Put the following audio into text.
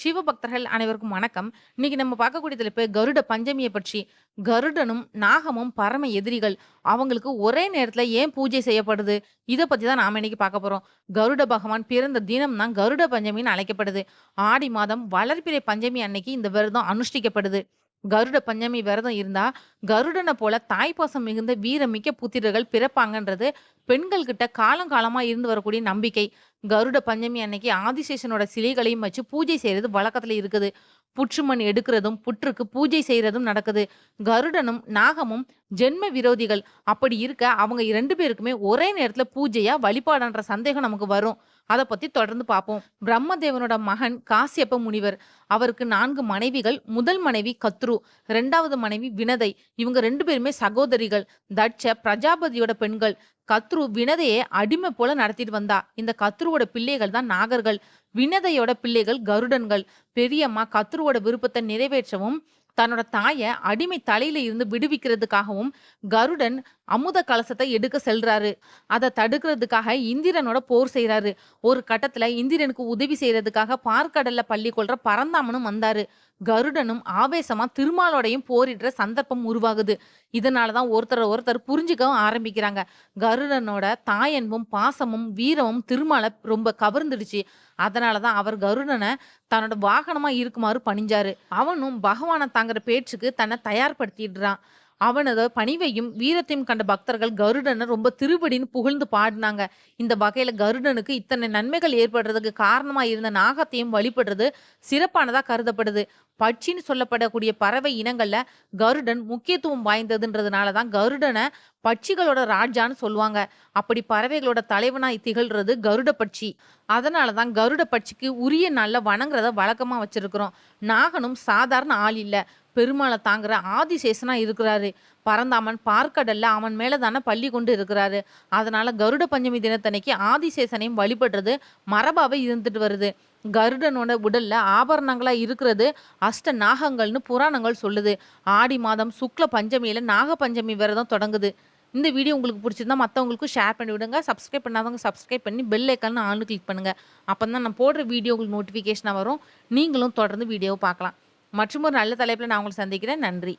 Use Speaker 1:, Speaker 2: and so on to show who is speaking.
Speaker 1: சிவபக்தர்கள் அனைவருக்கும் வணக்கம். இன்னைக்கு நம்ம பார்க்கக்கூடிய தலைப்பு கருட பஞ்சமியை பற்றி. கருடனும், நாகமும் பரம எதிரிகள். அவங்களுக்கு ஒரே நேரத்துல ஏன் பூஜை செய்யப்படுது? இதை பத்தி தான் நாம இன்னைக்கு பார்க்க போறோம். கருட பகவான் பிறந்த தினம் தான் கருட பஞ்சமின்னு அழைக்கப்படுது. ஆடி மாதம் வளர்ப்பிறை பஞ்சமி அன்னைக்கு இந்த விரதம் அனுஷ்டிக்கப்படுது. கருட பஞ்சமி விரதம் இருந்தா, கருடனை போல தாய்ப்பாசம் மிகுந்த வீரமிக்க புத்திரர்கள் பிறப்பாங்கன்றது பெண்கள் கிட்ட காலங்காலமா இருந்து வரக்கூடிய நம்பிக்கை. கருட பஞ்சமி அன்னைக்கு ஆதிசேஷனோட சிலைகளையும் வச்சு பூஜை செய்யறது வழக்கத்துல இருக்குது. புற்றுமண் எடுக்கிறதும், புற்றுக்கு பூஜை செய்யறதும் நடக்குது. கருடனும், நாகமும் ஜென்ம விரோதிகள். அப்படி இருக்க அவங்க ரெண்டு பேருக்குமே ஒரே நேரத்துல பூஜையா, வழிபாடான்ற சந்தேகம் நமக்கு வரும். அதை பத்தி தொடர்ந்து பார்ப்போம். பிரம்மதேவனோட மகன் காசியப்ப முனிவர். அவருக்கு நான்கு மனைவிகள். முதல் மனைவி கத்ரு, ரெண்டாவது மனைவி வினதை. இவங்க ரெண்டு பேருமே சகோதரிகள். தட்ச பிரஜாபதியோட பெண்கள். கத்ரு வினதையை அடிமை போல நடத்திட்டு வந்தா. இந்த கத்ருவோட பிள்ளைகள் தான் நாகர்கள். வினதையோட பிள்ளைகள் கருடன்கள். பெரியம்மா கத்ருவோட விருப்பத்தை நிறைவேற்றவும், தன்னோட தாய அடிமை தலையில இருந்து விடுவிக்கிறதுக்காகவும், கருடன் அமுத கலசத்தை எடுக்க செல்றாரு. அதை தடுக்கிறதுக்காக இந்திரனோட போர் செய்யறாரு ஒரு கட்டத்துல இந்திரனுக்கு உதவி செய்யறதுக்காக பார்க்கடல்ல பள்ளி கொள்ற பரந்தாமனும் வந்தாரு. கருடனும் ஆவேசமா திருமாலோடையும் போரிடுற சந்தர்ப்பம் உருவாகுது. இதனாலதான் ஒருத்தர் ஒருத்தர ஒருத்தர் புரிஞ்சுக்கவும் ஆரம்பிக்கிறாங்க. கருடனோட தாயன்பும், பாசமும், வீரமும் திருமாலை ரொம்ப கவர்ந்துடுச்சு. அதனாலதான் அவர் கருடன தன்னோட வாகனமா இருக்குமாறு பணிஞ்சாரு. அவனும் பகவான தாங்குற பேச்சுக்கு தன்னை தயார்படுத்திடுறான். அவனது பணிவையும், வீரத்தையும் கண்ட பக்தர்கள் கருடனை ரொம்ப திருபடின்னு புகழ்ந்து பாடினாங்க இந்த வகையில கருடனுக்கு இத்தனை நன்மைகள் ஏற்படுறதுக்கு காரணமா இருந்த நாகத்தையும் வழிபடுறது சிறப்பானதா கருதப்படுது. பட்சின்னு சொல்லப்படக்கூடிய பறவை இனங்கள்ல கருடன் முக்கியத்துவம் வாய்ந்ததுன்றதுனால தான் கருடனை பட்சிகளோட ராஜான்னு சொல்லுவாங்க. அப்படி பறவைகளோட தலைவனாய் திகழ்றது கருட பட்சி. அதனால தான் கருட பட்சிக்கு உரிய நல்ல வணங்குறத வழக்கமா வச்சிருக்கிறோம். நாகனும் சாதாரண ஆள் இல்லை பெருமாளை தாங்குற ஆதிசேஷனா இருக்கிறாரு. பரந்தாமன் பார்க்கடல்ல அவன் மேலே தானே பள்ளி கொண்டு இருக்கிறாரு. அதனால கருட பஞ்சமி தினத்தன்னைக்கு ஆதிசேஷனையும் வழிபடுறது மரபாவே இருந்துட்டு வருது. கருடனோட உடல்ல ஆபரணங்களா இருக்கிறது அஷ்ட நாகங்கள்னு புராணங்கள் சொல்லுது. ஆடி மாதம் சுக்ல பஞ்சமியில நாக பஞ்சமி விரதம் தொடங்குது. இந்த வீடியோ உங்களுக்கு பிடிச்சிருந்தா மற்றவங்களுக்கும் ஷேர் பண்ணி விடுங்க. சப்ஸ்கிரைப் பண்ணாதவங்க சப்ஸ்கிரைப் பண்ணி பெல் ஐகான் ஆல்னு கிளிக் அப்போ தான் நான் போடுற வீடியோ உங்களுக்கு நோட்டிஃபிகேஷனாக வரும். நீங்களும் தொடர்ந்து வீடியோவை பார்க்கலாம். மற்றும் ஒரு நல்ல தலைப்பில் நான் உங்களை சந்திக்கிறேன். நன்றி.